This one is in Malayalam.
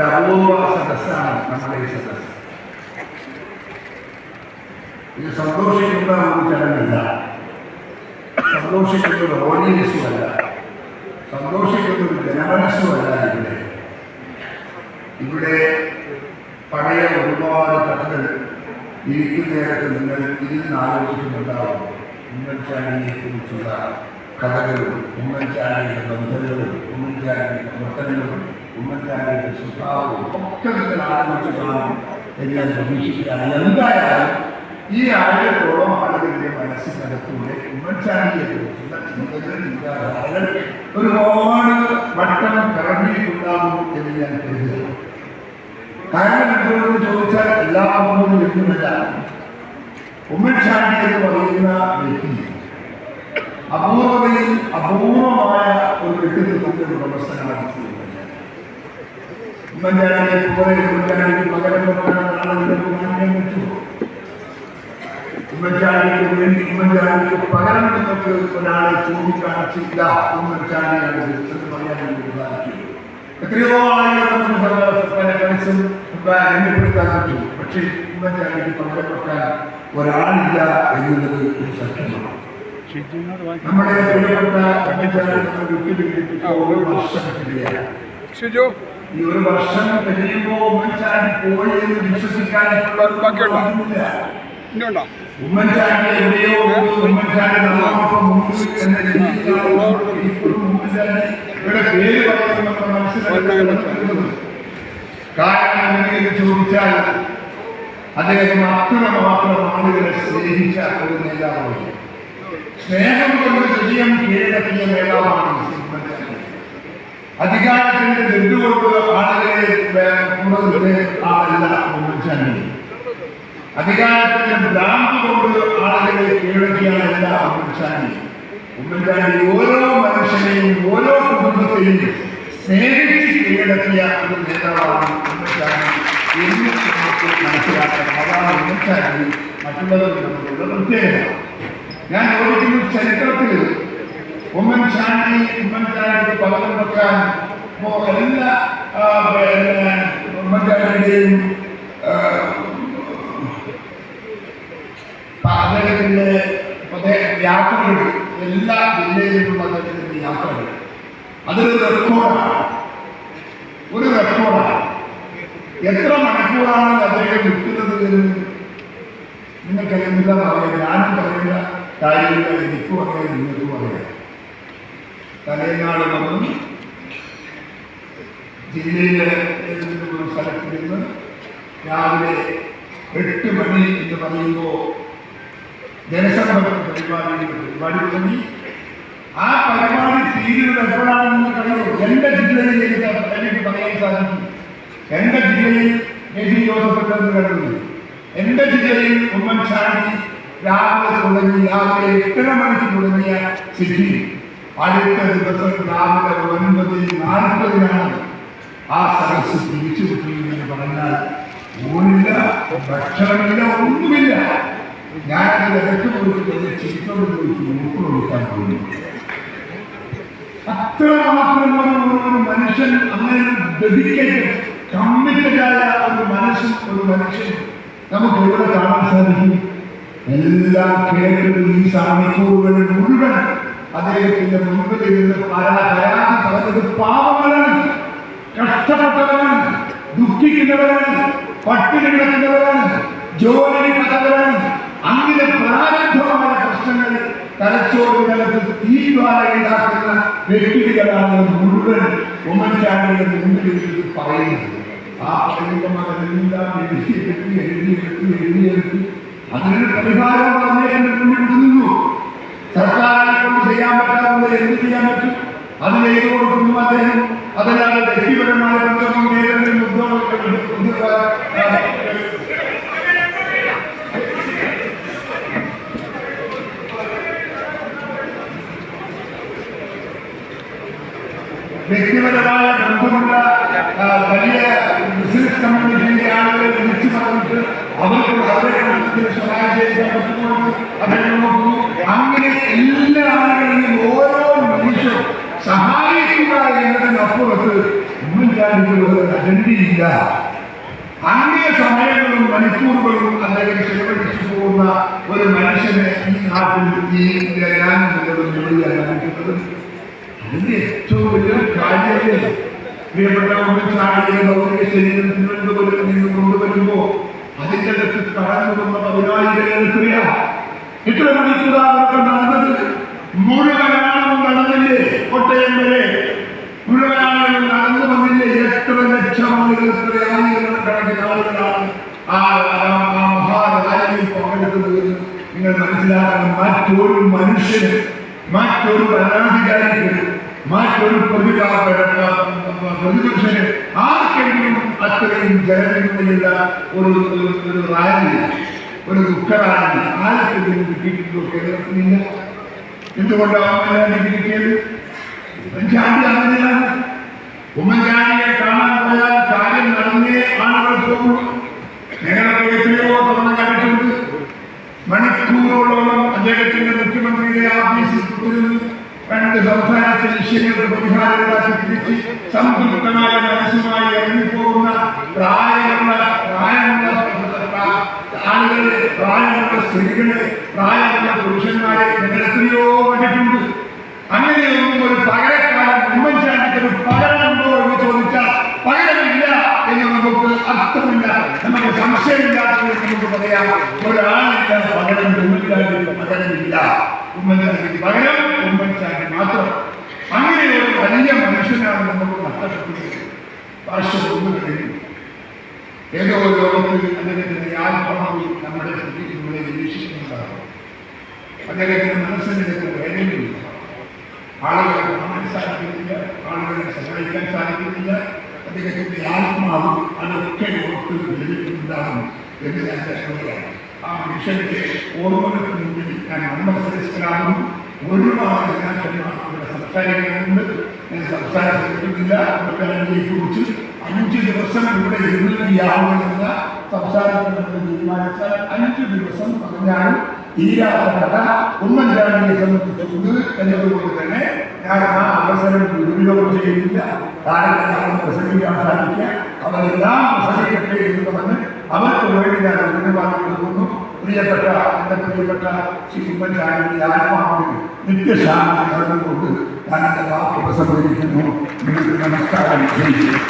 ഒരു അപൂർവ സദസ്സാണ് നമ്മുടെ ഈ സദസ്സ്. ഇത് സന്തോഷിക്കുന്ന ഒരു ചടങ്ങല്ല. സന്തോഷിക്കുന്ന ഒരു ഓഡിയൻസുമല്ല സന്തോഷിക്കുന്ന ഒരു ജനമനസ്സുമല്ല ഇവിടെ. ഇവിടെ പഴയ ഒരുപാട് കഥകൾ ഇരിക്കുന്ന നേരത്ത് നിങ്ങൾ ഇരുന്ന് ആലോചിക്കുന്നുണ്ടാവും. ഉമ്മൻചാണ്ടിയെ കുറിച്ചുള്ള കഥകളും ഉമ്മൻചാണ്ടിയുടെ ബന്ധങ്ങളും ഉമ്മൻചാണ്ടിയുടെ പ്രവർത്തനങ്ങളും ഉമ്മൻചാണ്ടിയുടെ സ്വഭാവവും ഒക്കെ നിങ്ങൾ കാണും എന്ന് പ്രതീക്ഷിക്കുകയാണ്. എന്തായാലും ഈ ആയിരത്തോളം ആളുകളുടെ മനസ്സിനകത്തൂടെ ഉമ്മൻചാണ്ടിയെ ഒരുപാട് വട്ടം കറങ്ങിയിട്ടുണ്ടാകും എന്ന് ഞാൻ കരുതുന്നു. കാരണം എന്തുകൊണ്ട് ചോദിച്ചാൽ എല്ലാവർക്കും എത്തുന്നില്ല ഉമ്മൻചാണ്ടി എന്ന് പറയുന്ന വ്യക്തി അപൂർവതയിൽ അപൂർവമായ ഒരു വ്യക്തിത്വത്തിന്റെ ഉടമസ്ഥനാണ് ഉമ്മൻചാണ്ടിയെ പോലെ ഉമ്മൻചാണ്ടിക്ക് പകരം കാണിക്കാൻ പറ്റുമോ ഉമ്മൻചാണ്ടിക്ക് വേണ്ടി ഉമ്മൻചാണ്ടിക്ക് പകരം നിങ്ങൾക്ക് ഒരാളെ ചൂണ്ടിക്കാണിച്ചില്ല ഉമ്മൻചാണ്ടിയാണ് എന്ന് പറയാൻ എനിക്ക് സാധിക്കും എത്രയോ ആളുകൾ മനസ്സും രംഗപ്പെടുത്താൻ പറ്റും പക്ഷേ ഒരാളില്ല എന്നുള്ളത് ഒരു സത്യമാണ്. ഒരു വർഷം കഴിയാണ് ഷിജു? ഈ ഒരു വർഷം കഴിയുമ്പോൾ ഉമ്മൻചാണ്ടി പോയി എന്ന് വിശ്വസിക്കാനുള്ള ഒരു ബാക്കിയില്ല ഇനിയുണ്ടോ ഉമ്മൻചാണ്ടി എവിടെയോ ഉമ്മൻചാണ്ടി എന്ന ഇപ്പോഴും പേര് പറയുന്നത് നമ്മുടെ മനസ്സിലാക്കുന്നത് കാരണം എന്തെങ്കിലും ചോദിച്ചാൽ അദ്ദേഹം അത്രമാത്രം ആളുകളെ സ്നേഹിച്ച ഒരു നേതാവാണ് സ്നേഹം കൊണ്ട് ഹൃദയം കീഴടക്കിയ ഉമ്മൻചാണ്ടി അധികാരത്തിന്റെ ബന്ധുകൊണ്ട് ആളുകളെ കൂടുതൽ ആളല്ല ഉമ്മൻചാണ്ടി അധികാരത്തിന്റെ ഭ്രാന്ത് കൊണ്ട് ആളുകളെ കീഴടക്കിയാണല്ല ഉമ്മൻചാണ്ടി ഉമ്മൻചാണ്ടി ഓരോ മനുഷ്യനെയും ഓരോ കുടുംബത്തെയും സ്നേഹിച്ച് കീഴടക്കിയ ഒരു നേതാവാണ് ഉമ്മൻചാണ്ടി എന്ന് നമുക്ക് മനസ്സിലാക്കണം അതാണ് ഉമ്മൻചാണ്ടി മറ്റുള്ളവർ നമുക്കുള്ള പ്രത്യേകത. ഞാൻ ചോദിക്കുന്നു ചരിത്രത്തിൽ ഉമ്മൻചാണ്ടി ഉമ്മൻചാണ്ടിക്ക് പകരം വെക്കാൻ എല്ലാ പിന്നെ ഉമ്മൻചാണ്ടിയുടെയും ആ, അദ്ദേഹത്തിന്റെ അദ്ദേഹം യാത്രകൾ എല്ലാ ജില്ലയിലും അദ്ദേഹത്തിന്റെ യാത്രകൾ അതൊരു റെക്കോർഡാണ് ഒരു റെക്കോർഡാണ് എത്ര മണിക്കൂറാണ് അദ്ദേഹം നിൽക്കുന്നത് എന്ന് നിങ്ങൾക്ക് എന്താ പറയുക കാര്യങ്ങൾ എനിക്കും അറിയാം നിങ്ങൾക്കും അറിയാം തലേനാട് വന്നു ജില്ലയിലെ ഒരു സ്ഥലത്ത് നിന്ന് രാവിലെ എട്ട് മണി എന്ന് പറയുമ്പോൾ ജനസമ്പർക്ക പരിപാടി പരിപാടി തുടങ്ങി ആ പരിപാടി തീരുന്നത് എപ്പോഴാണെന്ന് കഴിയും എന്റെ ജില്ലയിൽ എനിക്ക് പറയാൻ സാധിക്കും എന്റെ ജില്ലയിൽ ജോസഫ് എന്ന് കരുതുന്നു എന്റെ ജില്ലയിൽ ഉമ്മൻചാണ്ടി രാവിലെ തുടങ്ങി രാവിലെ എട്ടര മണിക്ക് തുടങ്ങിയ സിറ്റി അടുത്ത ദിവസം രാവിലെ ഒൻപത് നാൽപ്പതിനാണ്. ആ സദസ് തിരിച്ചു കിട്ടിയെന്ന് പറഞ്ഞാൽ ഊണില്ല ഭക്ഷണമില്ല ഒന്നുമില്ല. ഞാനത് ഇടയ്ക്ക് പോയിട്ട് ചിത്രം പോയിട്ട് മൂക്ക് കൊടുക്കാൻ പോകുന്നു. അത്രമാത്രം ഒരു മനുഷ്യൻ അങ്ങനെ ഡെഡിക്കേറ്റഡ് കമ്മിറ്റഡായ ഒരു മനസ്സും ഒരു മനുഷ്യൻ നമുക്ക് എവിടെ കാണാൻ സാധിക്കും. എല്ലാം കേരളത്തിലും ഈ സാമൂഹ്യങ്ങൾ മുഴുവൻ അദ്ദേഹത്തിന്റെ മുൻപിൽ ഇരുന്ന് പരാ പരാതി പറഞ്ഞത് പാവങ്ങളാണ്. കഷ്ടപ്പെട്ടവരാണ് ദുഃഖിക്കുന്നവരാണ് പട്ടിണി കിടക്കുന്നവരാണ് ജോലി കിടക്കുന്നവരാണ് അങ്ങനെ പ്രാരംഭമായ പ്രശ്നങ്ങൾ തലച്ചോറ് നിലത്ത് തീരുമാനം ഉണ്ടാക്കുന്ന വ്യക്തികളാണ് മുഴുവൻ ഉമ്മൻചാണ്ടിയുടെ ഇരുന്ന് പറയുന്നത്. ആ പറയുമ്പോൾ അതെല്ലാം എഴുതി എഴുതി എഴുതിയെടുത്ത് അതിനൊരു പരിഹാരം പറഞ്ഞതിന് മുന്നിൽ നിന്നു. സർക്കാരിനെ കൊണ്ട് ചെയ്യാൻ പറ്റാവുന്നത് എന്ത് ചെയ്യാൻ പറ്റും? അത് ചെയ്തു കൊടുക്കുന്നു അദ്ദേഹം. അതല്ലാതെ വ്യക്തിപരമായ ബന്ധമോ ഏതെങ്കിലും ഉദ്യോഗ വ്യക്തിപരമായ ബന്ധമുള്ള വലിയ ബിസിനസ് കമ്മ്യൂണിറ്റിയിലെ ആളുകളെ വിളിച്ചു പറഞ്ഞിട്ട് അവർക്ക് അവരെ കുടുംബത്തിന് സഹായം ചെയ്യാൻ പറ്റുമോ എന്ന് നോക്കുന്നു അങ്ങനെ എല്ലാ ആളുകളെയും ഓരോ നിമിഷവും സഹായിക്കുക എന്നതിനപ്പുറത്ത് ഉമ്മൻചാണ്ടി ഉമ്മൻചാണ്ടിക്ക് ഒരു അജണ്ടയില്ല അന്യ സമയങ്ങളും മണിക്കൂറുകളും അല്ലെങ്കിൽ ചെലവഴിച്ചു പോകുന്ന ഒരു മനുഷ്യനെ ഈ നാട്ടിൽ ഈ ഞാൻ ജോലിയാണ് അതിന്റെ ഏറ്റവും വലിയ കാര്യമല്ലേ പ്രിയപ്പെട്ട ഉമ്മൻചാണ്ടിയുടെ ഭൗതിക ശരീരം തിരുവനന്തപുരത്ത് നിന്ന് കൊണ്ടുവരുമ്പോ അതിന്റെ അടുത്ത് കടന്നു വന്ന പതിനായിരം എത്രയാ ഇത്ര മണിക്കൂറാണ് അവർക്ക് നടന്നത്. മുഴുവൻ നടന്നില്ലേ? കോട്ടയം വരെ. മുഴുവൻ നടന്നു വന്നില്ലേ? എത്ര ലക്ഷം ആളുകൾ എത്ര ആയിരം കണക്കിന് ആളുകളാണ് ആ പങ്കെടുത്തത് എന്ന് നിങ്ങൾ മനസ്സിലാക്കണം. മറ്റൊരു മനുഷ്യന് മറ്റൊരു ഭരണാധികാരിക്ക് മറ്റൊരു പ്രതികാ പ്രതിപക്ഷന് ആർക്കെങ്കിലും അത്രയും ജനങ്ങളുള്ള ഒരു റാലി ഒരു ദുഃഖറാലി ആർക്കെങ്കിലും കിട്ടിയിട്ടുണ്ടോ കേരളത്തിനില്ല എന്തുകൊണ്ടാണ് കിട്ടിയത്? പഞ്ചാബി അങ്ങനെയാണ് ഉമ്മൻചാണ്ടിയെ കാണാൻ പോയാൽ കാര്യം നടന്നേ ആളുകൾ പോകുള്ളൂ. മണിക്കൂറോളം അദ്ദേഹത്തിന്റെ മുഖ്യമന്ത്രിയുടെ ആഫീസിൽ രണ്ട് സംസ്ഥാനത്തെ വിഷയങ്ങൾക്ക് പരിഹാരങ്ങളാക്കി തിരിച്ച് സംതൃപ്തമായ മനസ്സുമായി ഇറങ്ങിപ്പോകുന്ന പ്രായമുള്ള പ്രായമുള്ള ആളുകളെ പ്രായമുള്ള സ്ത്രീകളെ പ്രായമുള്ള പുരുഷന്മാരെ ഞങ്ങൾ എത്രയോ കണ്ടിട്ടുണ്ട്. അങ്ങനെയൊന്നും ഒരു പകരക്കാലം ഉമ്മൻചാണ്ടിക്ക് ഒരു പകരമുണ്ടോ എന്ന് ചോദിച്ചാൽ പകരമില്ല എന്ന് നമുക്ക് അർത്ഥമില്ല. നമുക്ക് സംശയമില്ലാത്തത് നമുക്ക് പറയാം. ഒരാളില്ല പകരം ഉമ്മൻചാണ്ടിക്ക് പകരമില്ല. ഉമ്മൻചാണ്ടിക്ക് പകരം ഉമ്മൻചാണ്ടി മാത്രം. അങ്ങനെ ഒരു വലിയ മനുഷ്യനാണ് നമുക്ക് നഷ്ടപ്പെട്ടിരിക്കുന്നത്. വർഷം ഒന്ന് കഴിഞ്ഞു ഏതോ ഒരു ലോകത്തിൽ അദ്ദേഹത്തിന്റെ ആത്മാവിൽ നമ്മുടെ ചുറ്റും നമ്മളെ നിരീക്ഷിക്കുന്നുണ്ടാകും അദ്ദേഹത്തിന്റെ മനസ്സിന് വേദനയില്ല ആളുകളെ കാണാൻ സാധിക്കുന്നില്ല. ആളുകളെ സഹായിക്കാൻ സാധിക്കുന്നില്ല. അദ്ദേഹത്തിന്റെ ആത്മാവ് അതൊക്കെ ഓർത്ത് ലഭിക്കുന്നുണ്ടാകും എന്ന് ഞാൻ കരുതുകയാണ്. ആ മനുഷ്യന്റെ ഓർമ്മകൾക്ക് മുന്നിൽ ഞാൻ നന്മസ്കരിക്കലാകുന്നു ഒരുപാട് ഞാൻ ഇവിടെ സംസാരിക്കുന്നുണ്ട് ഞാൻ സംസാരിക്കുന്നില്ല അവരെ കുറിച്ച് അഞ്ച് ദിവസം ഇവിടെ ഇരുന്നിയാവുമെന്ന സംസാരിക്കണമെന്ന് തീരുമാനിച്ചാൽ അഞ്ച് ദിവസം പറഞ്ഞാൽ തീരാത്ത കഥ ഉമ്മൻചാണ്ടിയെ സംബന്ധിച്ചുകൊണ്ട് എന്നതുകൊണ്ട് തന്നെ ഞാൻ ആ അവസരം ദുരുപയോഗം ചെയ്യുന്നില്ല കാരണം പ്രസംഗിക്കാൻ സാധിക്കുക അവരെല്ലാം പ്രസംഗിക്കട്ടെ എന്ന് പറഞ്ഞ് അവർക്ക് വേണ്ടി ഞാൻ ധന്യവാദം കൊടുക്കുന്നു. പ്രിയപ്പെട്ട എന്റെ പ്രിയപ്പെട്ട ശ്രീ ഉമ്മൻചാണ്ടിയുടെ ആത്മാവിന് നിത്യശാന്തി നടന്നുകൊണ്ട് ഞാൻ എന്റെ വാക്ക് ഉപസംഹരിക്കുന്നു നിങ്ങൾക്ക് നമസ്കാരം ചെയ്യുന്നു.